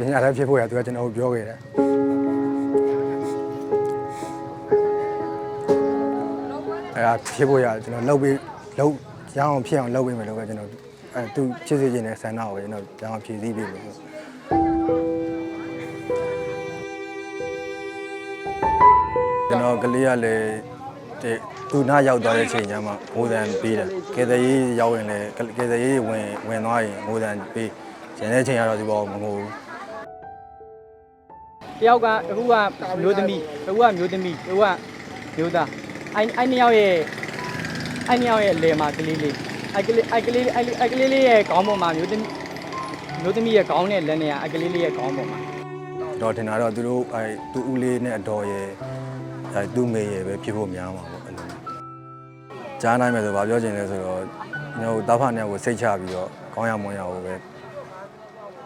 ပညာတတ်ဖြစ်ဖို့ရသူကကျွန်တော်ကိုပြောခဲ့တယ်အဲ့ဒါဖြစ်ဖို့ရကျွန်တော်လှုပ်ပြီးလှုပ်ရအောင်ဖြစ်အောင်လှုပ်ပေးမယ်လို့ပဲကျွန်တော်အဲသူချစ်စေခြင်းနဲ့ဆန္ဒကိုပဲကျွန်တော်ရအောင်ဖြည့်ဆည်းပေးမယ်ကျွန်တော်ကလေးကလည်းတဲ့သူနာရောက်သွားတဲ့ချိန်ကျမှငိုတန်ပေးတယ်ကယ်ဆယ်ရေးရောက်ရင်လည်းကယ်ဆယ်ရေးဝင်ဝင်သွားရင်ငိုတန်ပေးကျန်တဲ့ချိန်ကတော့ဒီပေါ်မငိုဘူး တယောက်ကအခုကမျိုးသမီးအခုကမျိုးသမီးအခုကမျိုးသားအဲ့အဲ့နှစ်ယောက်ရဲ့အဲ့နှစ်ယောက်ရဲ့လယ်မှာကလေးလေးအဲ့ကလေးအဲ့ကလေးအဲ့အဲ့ကလေးလေးရဲ့ခေါင်းပေါ်မှာမျိုးသမီးမျိုးသမီးရဲ့ခေါင်းနဲ့လက်နဲ့အဲ့ကလေးလေးရဲ့ခေါင်းပေါ်မှာတော့ထင်တာတော့သူတို့အဲသူဦးလေးနဲ့အတော်ရဲ့အဲသူ့မေရဲ့ပဲဖြစ်ဖို့များမှာပေါ့အဲ့လိုကြားနိုင်မယ်ဆိုဘာပြောချင်လဲဆိုတော့ကျွန်တော်တာဖာနဲ့ကိုစိတ်ချပြီးတော့ကောင်းရမွန်ရကိုပဲ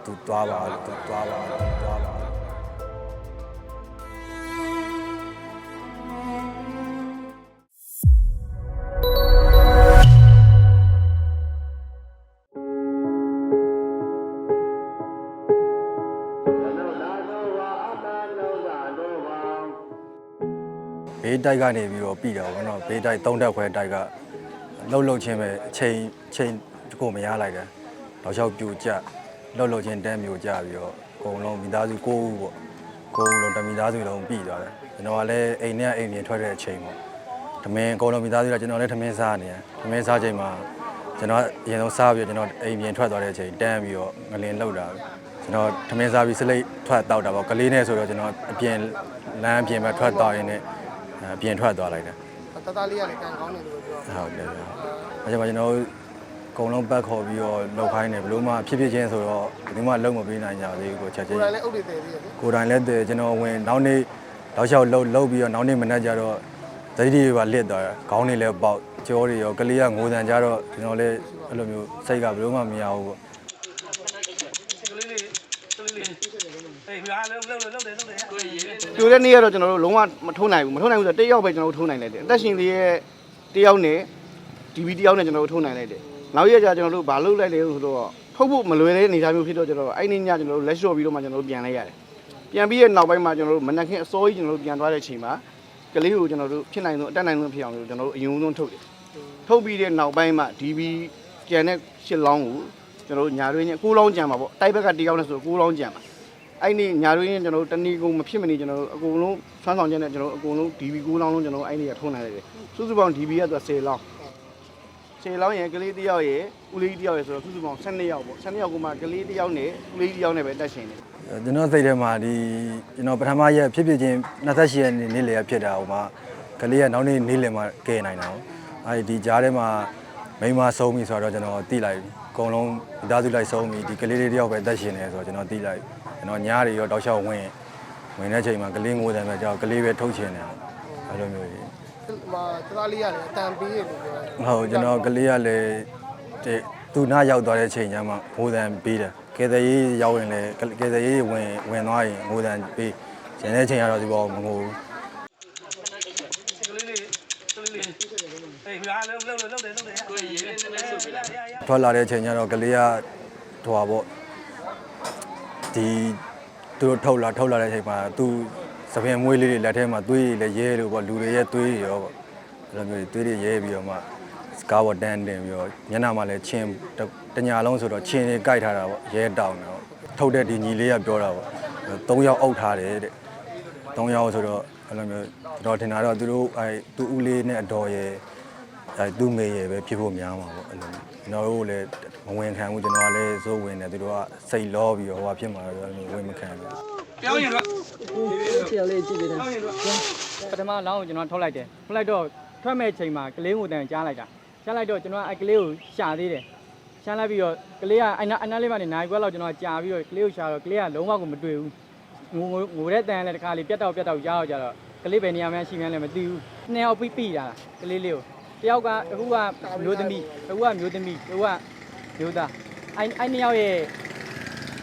သူသွားပါလို့သူသွားပါလို့သူသွားပါ ဘေးတိုက်ကနေပြီးတော့ပြီးတာပေါ့နော်ဘေးတိုက်သုံးတက်ခွဲတိုက်ကလှုပ်လှုပ်ချင်းပဲအချိန်ချိန်ကိုမရလိုက်တယ်တော့လျှောက်ပြူကြလှုပ်လှုပ်ချင်းတန်းပြူကြပြီးတော့အကုန်လုံးမိသားစု၉ဦးပေါ့၉ဦးလုံးတမိသားစုလုံးပြီးသွားတယ်ကျွန်တော်ကလည်းအိမ်နဲ့အိမ်ပြင်ထွက်တဲ့အချိန်ပေါ့ဓမင်းအကုန်လုံးမိသားစုကကျွန်တော်လည်းဓမင်းစားနေတယ်ဓမင်းစားချိန်မှာကျွန်တော်အရင်ဆုံးစားပြီးတော့ကျွန်တော်အိမ်ပြင်ထွက်သွားတဲ့အချိန်တန်းပြီးတော့ငလင်လှုပ်တာကျွန်တော်ဓမင်းစားပြီးစလိတ်ထွက်တောက်တာပေါ့ကလေးနဲ့ဆိုတော့ကျွန်တော်အပြင်လမ်းအပြင်မှာထွက်တောက်ရင်းနဲ့အ ပြင်ထွက်သွားလိုက်တယ်တတလေးကလည်းကံကောင်းတယ်လို့ပြောဟုတ်တယ်ဗျ။အဲကြောင့်ကျွန်တော်တို့အကုန်လုံးပတ်ခေါ်ပြီးတော့လောက်ခိုင်းတယ်ဘလို့မှဖြစ်ဖြစ်ချင်းဆိုတော့ဘယ်သူမှလုံးမပေးနိုင်ကြသေးဘူးကိုချက်ချင်းကိုယ်တိုင်လည်းအုပ်တွေတည်သေးတယ်လေကိုယ်တိုင်လည်းတည်းကျွန်တော်ဝင်နောက်နေ့တောက်လျှောက်လှုပ်လှုပ်ပြီးတော့နောက်နေ့မနေ့ကျတော့သတိတွေပါလစ်သွားတယ်ခေါင်းတွေလည်းပေါက်ကြောတွေရောကလေးကငိုတန်ကြတော့ကျွန်တော်လည်းအဲ့လိုမျိုးစိတ်ကဘယ်လို့မှမရဘူးပေါ့ ပြိုတဲ့နေ့ကတော့ကျွန်တော်တို့လုံးဝမထုံးနိုင်ဘူးမထုံးနိုင်ဘူးဆိုတော့တစ်ယောက်ပဲကျွန်တော်တို့ထုံးနိုင်လိုက်တယ်အသက်ရှင်လေးရဲ့တစ်ယောက်နဲ့ DB တစ်ယောက်နဲ့ကျွန်တော်တို့ထုံးနိုင်လိုက်တယ်နောက်ရက်ကျကျွန်တော်တို့ဘာလုပ်လိုက်လဲဆိုတော့ထုတ်ဖို့မလွယ်တဲ့အနေအထားမျိုးဖြစ်တော့ကျွန်တော်တို့အဲ့ဒီညကျွန်တော်တို့လက်လျှော့ပြီးတော့မှကျွန်တော်တို့ပြန်လိုက်ရတယ်ပြန်ပြီးရဲ့နောက်ပိုင်းမှာကျွန်တော်တို့မနက်ခင်းအစောကြီးကျွန်တော်တို့ပြန်သွားတဲ့အချိန်မှာကလေးကိုကျွန်တော်တို့ဖြစ်နိုင်ဆုံးအတက်နိုင်ဆုံးဖြစ်အောင်လို့ကျွန်တော်တို့အယုံဆုံးထုတ်တယ်ထုတ်ပြီးတဲ့နောက်ပိုင်းမှာ DB ကျန်တဲ့ရှစ်လောင်းကို ကျွန်တော်တို့ညာရွေးနဲ့ကိုးလောင်းကြံပါပေါ့တိုက်ဘက်ကတစ်ယောက်နဲ့ဆိုကိုးလောင်းကြံပါအဲ့ဒီညာရွေးရင်ကျွန်တော်တို့တဏီကုံမဖြစ်မနေကျွန်တော်တို့အကုန်လုံးဆွမ်းဆောင်ချက်နဲ့ကျွန်တော်တို့အကုန်လုံး DB 9လောင်းလုံးကျွန်တော်တို့အဲ့ဒီကထုံးနိုင်လိုက်တယ်စုစုပေါင်း DB ကသူက10လောင်း10လောင်းရင်ကလေးတစ်ယောက်ရယ်ဦးလေးတစ်ယောက်ရယ်ဆိုတော့စုစုပေါင်း12ယောက်ပေါ့12ယောက်ကမှကလေးတစ်ယောက်နဲ့ဦးလေးတစ်ယောက်နဲ့ပဲတက်ရှင်တယ်ကျွန်တော်စိတ်ထဲမှာဒီကျွန်တော်ပထမရက်ဖြစ်ဖြစ်ချင်း28ရက်နေ့နေ့လည်ဖြစ်တာဟိုမှာကလေးကနောက်နေ့နေ့လည်မှာကဲနိုင်တာ။အဲဒီကြားထဲမှာမိန်းမဆုံးပြီဆိုတော့ကျွန်တော်တိလိုက်ပြီ။ အကုန်လုံးမိသားစုလိုက်ဆုံးပြီဒီကလေးလေးတယောက်ပဲတက်ရှင်နေဆိုတော့ကျွန်တော်တိလိုက်။ကျွန်တော်ညားတွေရောတောက်လျှောက်ဝင်ဝင်တဲ့ချိန်မှာကလေးငိုတယ်ပဲကြောက်ကလေးပဲထုတ်ချင်တယ်။အဲလိုမျိုးကြီးဟိုတတလေးကလည်းအတန်ပေးတယ်လို့ပြောတယ်။ဟုတ်ကျွန်တော်ကလေးကလည်းတဲ့သူနာရောက်သွားတဲ့ချိန်ကျမှငိုတန်ပေးတယ်။ကယ်ဆယ်ရေးရောက်ရင်လည်းကယ်ဆယ်ရေးဝင်ဝင်သွားရင်ငိုတန်ပေးကျန်တဲ့ချိန်ကတော့ဒီပေါ်မငိုဘူး။ ထွက်လာတဲ့အချိန်ကျတော့ကလေးကဟိုပါပေါ့ဒီသူတို့ထုတ်လာထုတ်လာတဲ့အချိန်မှာသူသပင်မွေးလေးတွေလက်ထဲမှာသွေးတွေလည်းရဲလို့ပေါ့လူတွေရဲ့သွေးတွေရောပေါ့အဲ့လိုမျိုးသွေးတွေရဲပြီးတော့မှစကားပေါ်တန်းတင်ပြီးတော့ညနာမှာလည်းချင်းတညာလုံးဆိုတော့ချင်းတွေကြိုက်ထားတာပေါ့ရဲတောင်းတော့ထုတ်တဲ့ဒီညီလေးကပြောတာပေါ့၃ယောက်အုပ်ထားတယ်တဲ့၃ယောက်ဆိုတော့ အဲ့လိုမျိုးတော့ထင်တာတော့သူတို့အဲသူဦးလေးနဲ့အတော်ရဲ့အဲသူ့မေရဲ့ပဲဖြစ်ဖို့များမှာပေါ့အဲ့လိုကျွန်တော်တို့လည်းမဝင်ခံဘူးကျွန်တော်ကလည်းစိုးဝင်တယ်သူတို့ကစိတ်လောပြီးတော့ဟိုဟာဖြစ်မှာတော့ဝင်မခံဘူးပထမလောင်းကိုကျွန်တော်ထုတ်လိုက်တယ်ထုတ်လိုက်တော့ထွက်မဲ့ချိန်မှာကလေးကိုတန်ကြားလိုက်တာကြားလိုက်တော့ကျွန်တော်အဲ့ကလေးကိုရှာသေးတယ်ရှာလိုက်ပြီးတော့ကလေးကအနာအနာလေးကနေနိုင်ခွက်လောက်ကျွန်တော်ကြာပြီးတော့ကလေးကိုရှာတော့ကလေးကလုံးဝကိုမတွေ့ဘူး ငိုငိုတဲ့တန်လည်းတစ်ခါလေးပြတ်တော့ပြတ်တော့ကြားတော့ကြတော့ကလေးပဲနေရာမှရှိမှန်းလည်းမသိဘူးနှစ်ယောက်ပြီးပြီးတာကလေးလေးကိုတယောက်ကအခုကမျိုးသမီးအခုကမျိုးသမီးအခုကမျိုးသားအဲ့အဲ့နှစ်ယောက်ရဲ့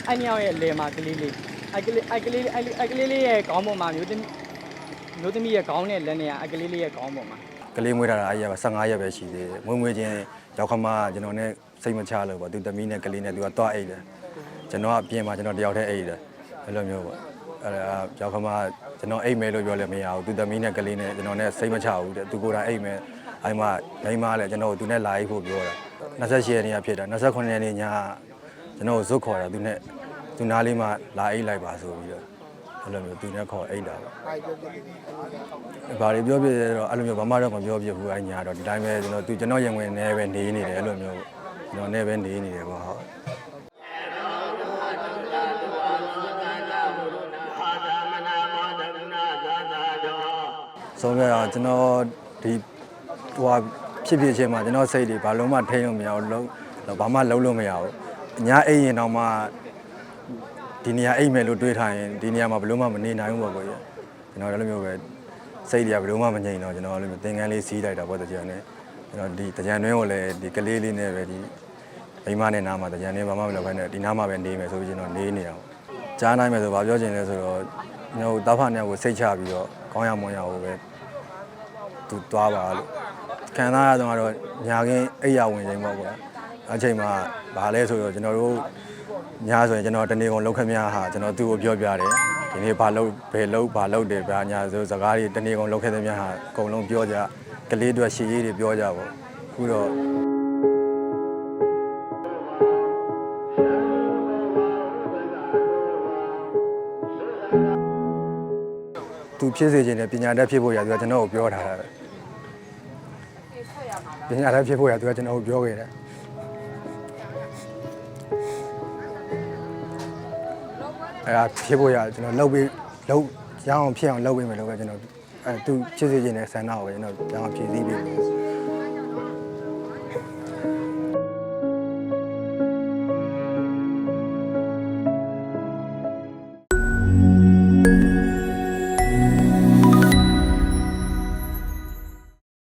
အဲ့နှစ်ယောက်ရဲ့လယ်မှာကလေးလေးအဲ့ကလေးအဲ့ကလေးအဲ့ကလေးလေးရဲ့ခေါင်းပေါ်မှာမျိုးသမီးမျိုးသမီးရဲ့ခေါင်းနဲ့လက်နဲ့ကအကလေးလေးရဲ့ခေါင်းပေါ်မှာကလေးမွေးထားတာအဲ့ရပါ15ရက်ပဲရှိသေးတယ်မွေးမွေးချင်းရောက်ခမကကျွန်တော်နဲ့စိတ်မချလို့ပေါ့သူသမီးနဲ့ကလေးနဲ့သူကတွားအိတ်တယ်ကျွန်တော်ကအပြင်မှာကျွန်တော်တယောက်တည်းအိတ်တယ်အဲ့လိုမျိုးပေါ့ အဲ့ဒါကြောက်ခမကျွန်တော်အိတ်မဲလို့ပြောလည်းမရဘူးသူသမီးနဲ့ကလေးနဲ့ကျွန်တော်နဲ့စိတ်မချဘူးတဲ့သူကိုယ်တိုင်အိတ်မဲအဲ့မှာမိန်းမလည်းကျွန်တော်သူနဲ့လာအိတ်ဖို့ပြောတာ28ရက်နေ့ကဖြစ်တာ29ရက်နေ့ညကျွန်တော်ဇွတ်ခေါ်တာသူနဲ့သူနားလေးမှလာအိတ်လိုက်ပါဆိုပြီးတော့အဲ့လိုမျိုးသူနဲ့ခေါ်အိတ်တာပေါ့ဘာတွေပြောပြလဲတော့အဲ့လိုမျိုးဘာမှတော့မပြောပြဘူးအဲ့ညာတော့ဒီတိုင်းပဲကျွန်တော်သူကျွန်တော်ရင်ဝင်နေပဲနေနေတယ်အဲ့လိုမျိုးကျွန်တော်နဲ့ပဲနေနေတယ်ပေါ့ဟုတ် ဆုံးပြတော့ကျွန်တော်ဒီဟိုဟာဖြစ်ဖြစ်ချင်းမှာကျွန်တော်စိတ်တွေဘာလုံးမှထိန်းလို့မရဘူးလုံးဘာမှလုံးလို့မရဘူးအညာအိမ်ရင်တော့မှဒီနေရာအိမ်မယ်လို့တွေးထားရင်ဒီနေရာမှာဘယ်လို့မှမနေနိုင်ဘူးပေါ့ကိုကြီးကျွန်တော်လည်းမျိုးပဲစိတ်တွေကဘယ်လို့မှမငြိမ်တော့ကျွန်တော်လည်းသင်္ကန်းလေးစီးလိုက်တာပေါ့တကြံနဲ့ကျွန်တော်ဒီတကြံတွင်းကိုလည်းဒီကလေးလေးနဲ့ပဲဒီအိမ်မနဲ့နားမှာတကြံနဲ့ဘာမှမလုပ်ဘဲနဲ့ဒီနားမှာပဲနေမယ်ဆိုပြီးကျွန်တော်နေနေတာပေါ့ကြားနိုင်မယ်ဆိုဘာပြောချင်လဲဆိုတော့ကျွန်တော်တောက်ဖာနဲ့ကိုစိတ်ချပြီးတော့ကောင်းရမွန်ရဖို့ပဲ သူသွားပါလို့ခံစားရတော့ကတော့ညာခင်းအိပ်ရဝင်ချိန်ပေါ့ကွာအချိန်မှာဗာလဲဆိုတော့ကျွန်တော်တို့ညာဆိုရင်ကျွန်တော်တနေ့ကုန်လောက်ခမရဟာကျွန်တော်သူ့ကိုပြောပြတယ်ဒီနေ့ဘာလုပ်ဘယ်လုပ်ဘာလုပ်တယ်ဗာညာဆိုစကားတွေတနေ့ကုန်လောက်ခဲ့တဲ့များဟာအကုန်လုံးပြောကြကလေးတွေရှည်ရေးတွေပြောကြပေါ့အခုတော့သူဖြစ်စေခြင်းနဲ့ပညာတတ်ဖြစ်ဖို့ရသူကကျွန်တော်ကိုပြောထားတာပဲ ပညာတတ်ဖြစ်ဖို့ရသူကကျွန်တော်ကိုပြောခဲ့တယ်အဲ့ဒါဖြစ်ဖို့ရကျွန်တော်လှုပ်ပြီးလှုပ်ရအောင်ဖြစ်အောင်လှုပ်ပေးမယ်လို့ပဲကျွန်တော်အဲသူဖြစ်စေခြင်းနဲ့ဆန္ဒကိုပဲကျွန်တော်ရအောင်ဖြည့်ဆည်းပေးတယ်